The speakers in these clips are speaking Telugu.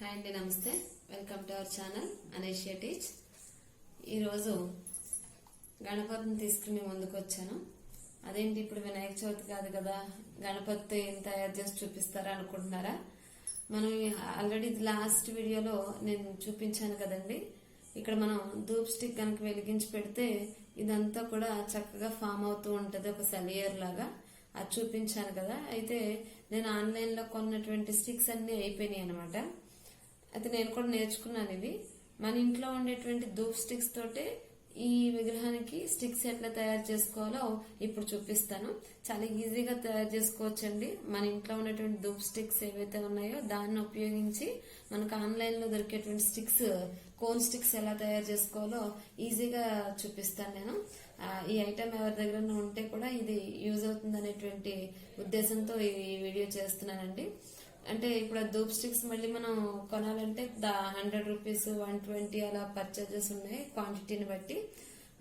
హాయ్ అండి నమస్తే. వెల్కమ్ టు అవర్ ఛానల్ అనేషియా టీచ్ ఈరోజు గణపతిని తీసుకుని ముందుకు వచ్చాను అదేంటి ఇప్పుడు వినాయక చవితి కాదు కదా గణపతి తయారు చేసి చూపిస్తారా అనుకుంటున్నారా? మనం ఆల్రెడీ లాస్ట్ వీడియోలో నేను చూపించాను కదండి. ఇక్కడ మనం ధూప్ స్టిక్ కనుక వెలిగించి పెడితే ఇదంతా కూడా చక్కగా ఫామ్ అవుతూ ఉంటుంది ఒక సెలియర్ లాగా. అది చూపించాను కదా. అయితే నేను ఆన్లైన్లో కొన్నటువంటి స్టిక్స్ అన్నీ అయిపోయినాయి అనమాట అయితే నేను కూడా నేర్చుకున్నాను ఇవి మన ఇంట్లో ఉండేటువంటి ధూప్ స్టిక్స్ తోటే ఈ విగ్రహానికి స్టిక్స్ ఎట్లా తయారు చేసుకోవాలో ఇప్పుడు చూపిస్తాను. చాలా ఈజీగా తయారు చేసుకోవచ్చండి. మన ఇంట్లో ఉన్నటువంటి ధూప్ స్టిక్స్ ఏవైతే ఉన్నాయో దాన్ని ఉపయోగించి మనకు ఆన్లైన్లో దొరికేటువంటి స్టిక్స్ కోన్ స్టిక్స్ ఎలా తయారు చేసుకోవాలో ఈజీగా చూపిస్తాను నేను. ఈ ఐటమ్ ఎవరి దగ్గర ఉంటే కూడా ఇది యూజ్ అవుతుంది అనేటువంటి ఉద్దేశంతో ఈ వీడియో చేస్తున్నానండి. అంటే ఇప్పుడు ఆ ధూప్ స్టిక్స్ మళ్ళీ మనం కొనాలంటే దా హండ్రెడ్ రూపీస్ వన్ ట్వంటీ అలా పర్చేజెస్ ఉన్నాయి క్వాంటిటీని బట్టి.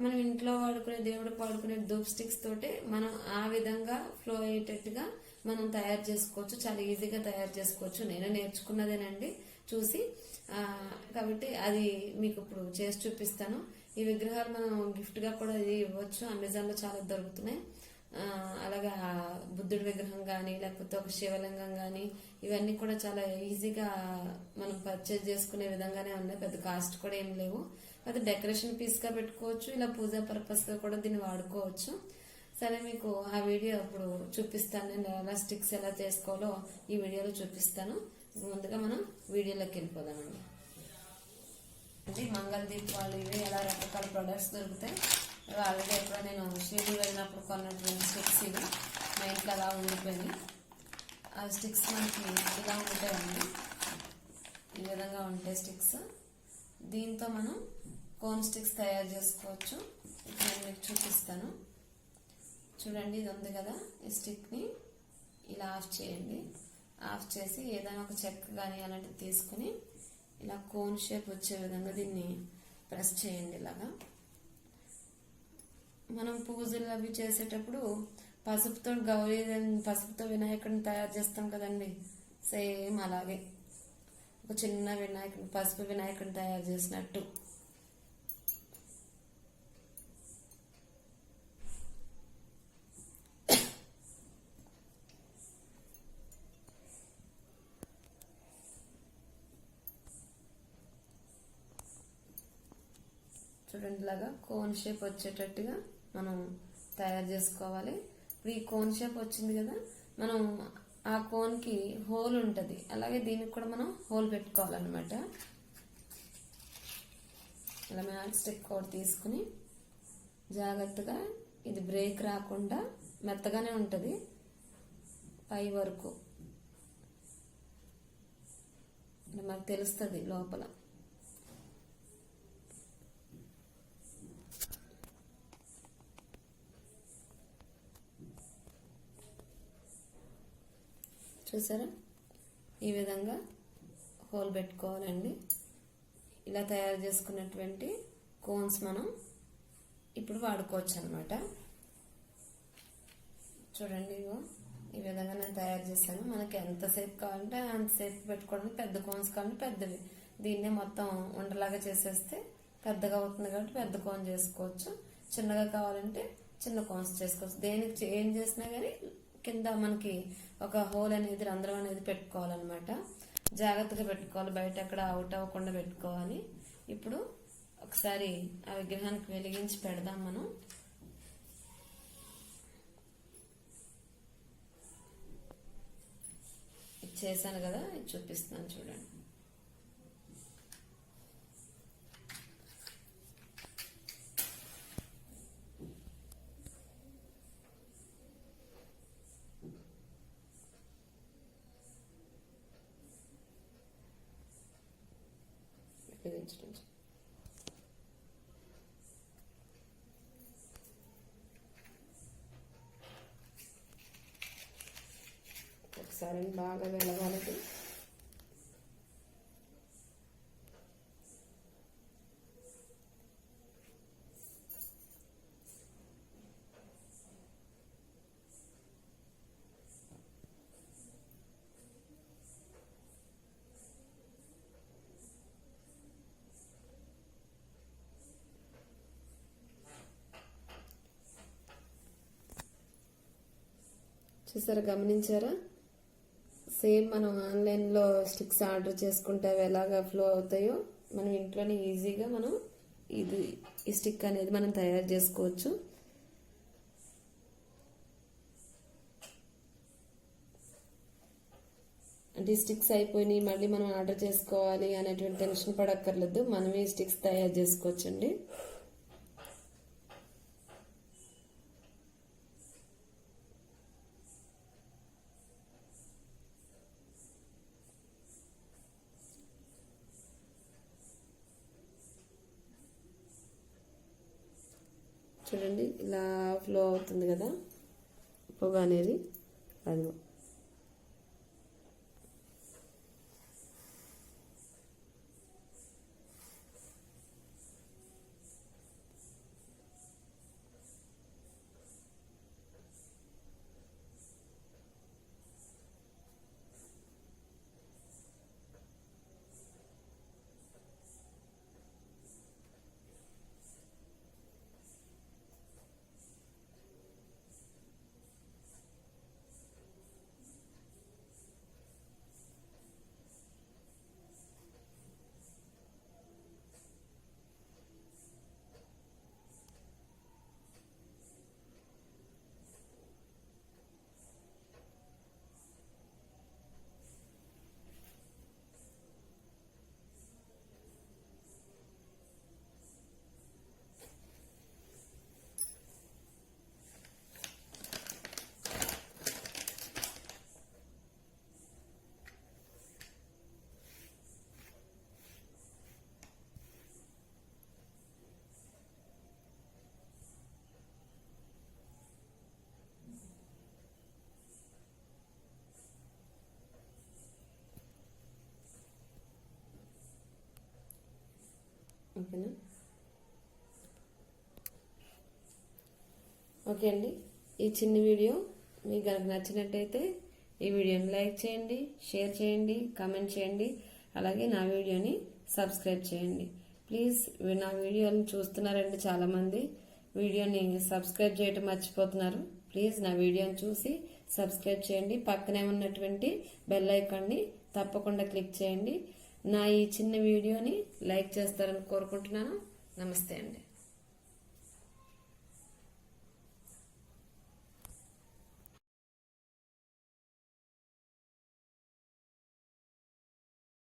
మనం ఇంట్లో వాడుకునే దేవుడు వాడుకునే ధూప్ స్టిక్స్ తోటే మనం ఆ విధంగా ఫ్లో అయ్యేటట్టుగా మనం తయారు చేసుకోవచ్చు. చాలా ఈజీగా తయారు చేసుకోవచ్చు. నేను నేర్చుకున్నదేనండి చూసి. కాబట్టి అది మీకు ఇప్పుడు చేసి చూపిస్తాను. ఈ విగ్రహాలు మనం గిఫ్ట్గా కూడా ఇది ఇవ్వచ్చు. అమెజాన్లో చాలా దొరుకుతున్నాయి. బుద్ధుడి విగ్రహం కానీ లేకపోతే ఒక శివలింగం కానీ ఇవన్నీ కూడా చాలా ఈజీగా మనం పర్చేజ్ చేసుకునే విధంగానే ఉన్నాయి. పెద్ద కాస్ట్ కూడా ఏం లేవు. అది డెకరేషన్ పీస్గా పెట్టుకోవచ్చు ఇలా పూజా పర్పస్గా కూడా దీన్ని వాడుకోవచ్చు. సరే మీకు ఆ వీడియో అప్పుడు చూపిస్తాను. నేను ఎలా స్టిక్స్ ఎలా చేసుకోవాలో ఈ వీడియోలో చూపిస్తాను. ముందుగా మనం వీడియోలోకి వెళ్ళిపోదామండి అది మంగళ దీపాలు ఇవి ఎలా రకరకాల ప్రొడక్ట్స్ దొరుకుతాయి? ఆల్రెడీ ఎప్పుడో నేను షిరిడి వెళ్ళినప్పుడు కొన్నటువంటి స్టిక్స్ ఇవి. ఇట్లా అలా ఉండిపోయింది ఆ స్టిక్స్ మనకి ఇలా ఉంటాయండి. ఈ విధంగా ఉంటాయి స్టిక్స్. దీంతో మనం కోన్ స్టిక్స్ తయారు చేసుకోవచ్చు. ఇప్పుడు నేను మీకు చూపిస్తాను. చూడండి ఇది ఉంది కదా. ఈ స్టిక్ని ఇలా ఆఫ్ చేయండి. ఆఫ్ చేసి ఏదైనా ఒక చెక్క కానీ అలాంటిది తీసుకుని ఇలా కోన్ షేప్ వచ్చే విధంగా దీన్ని ప్రెస్ చేయండి ఇలాగా. మనం పూజలు అవి చేసేటప్పుడు పసుపుతో గౌరీ పసుపుతో వినాయకుడిని తయారు చేస్తాం కదండి. సేమ్ అలాగే. ఒక చిన్న వినాయకుడు పసుపు వినాయకుడిని తయారు చేసినట్టు. చూడండి లాగా కోన్ షేప్ వచ్చేటట్టుగా మనం తయారు చేసుకోవాలి. ఇప్పుడు ఈ కోన్ షేప్ వచ్చింది కదా మనం ఆ కోన్కి హోల్ ఉంటుంది. అలాగే దీనికి కూడా మనం హోల్ పెట్టుకోవాలన్నమాట. ఇలా మ్యాట్ స్టిక్ ఒకటి తీసుకుని జాగ్రత్తగా ఇది బ్రేక్ రాకుండా మెత్తగానే ఉంటుంది. పై వరకు. మనకు తెలుస్తుంది లోపల. చూసారా? ఈ విధంగా హోల్ పెట్టుకోవాలండి. ఇలా తయారు చేసుకున్నటువంటి కోన్స్ మనం ఇప్పుడు వాడుకోవచ్చు అనమాట చూడండి ఇగో ఈ విధంగా నేను తయారు చేశాను. మనకి ఎంతసేపు కావాలంటే అంతసేపు పెట్టుకోవడానికి పెద్ద కోన్స్ కావాలంటే పెద్దవి. దీన్నే మొత్తం ఉండలాగా చేసేస్తే పెద్దగా అవుతుంది కాబట్టి పెద్ద కోన్ చేసుకోవచ్చు. చిన్నగా కావాలంటే చిన్న కోన్స్ చేసుకోవచ్చు. దేనికి ఏం చేసినా కానీ కింద మనకి ఒక హోల్ అనేది రంధ్రం అనేది పెట్టుకోవాలన్నమాట. జాగ్రత్తగా పెట్టుకోవాలి. బయట ఎక్కడ అవుట్ అవ్వకుండా పెట్టుకోవాలి. ఇప్పుడు ఒకసారి ఆ విగ్రహానికి వెలిగించి పెడదాం మనం. చేశాను కదా ఇది చూపిస్తున్నాను చూడండి. వెలిగించడం ఒకసారి బాగా వెలగాలి చూసారా గమనించారా? సేమ్ మనం ఆన్లైన్లో స్టిక్స్ ఆర్డర్ చేసుకుంటే అవి ఎలాగా ఫ్లో అవుతాయో మనం ఇంట్లోనే ఈజీగా మనం ఇది ఈ స్టిక్ అనేది మనం తయారు చేసుకోవచ్చు. అంటే స్టిక్స్ అయిపోయినాయి మళ్ళీ మనం ఆర్డర్ చేసుకోవాలి అనేటువంటి టెన్షన్ పడక్కర్లేదు మనమే స్టిక్స్ తయారు చేసుకోవచ్చండి. చూడండి ఇలా ఫ్లో అవుతుంది కదా పొగ అనేది. అది ఓకేనా? ఓకే అండి. ఈ చిన్న వీడియో మీకు కనుక నచ్చినట్టయితే ఈ వీడియోని లైక్ చేయండి షేర్ చేయండి కామెంట్ చేయండి అలాగే నా వీడియోని సబ్స్క్రైబ్ చేయండి. ప్లీజ్ నా వీడియోని చూస్తున్నారండి చాలామంది. వీడియోని సబ్స్క్రైబ్ చేయటం మర్చిపోతున్నారు. ప్లీజ్ నా వీడియోని చూసి సబ్స్క్రైబ్ చేయండి. పక్కనే ఉన్నటువంటి బెల్ ఐకాన్ని తప్పకుండా క్లిక్ చేయండి. నా ఈ చిన్న వీడియోని లైక్ చేస్తారని కోరుకుంటున్నాను. నమస్తే అండి.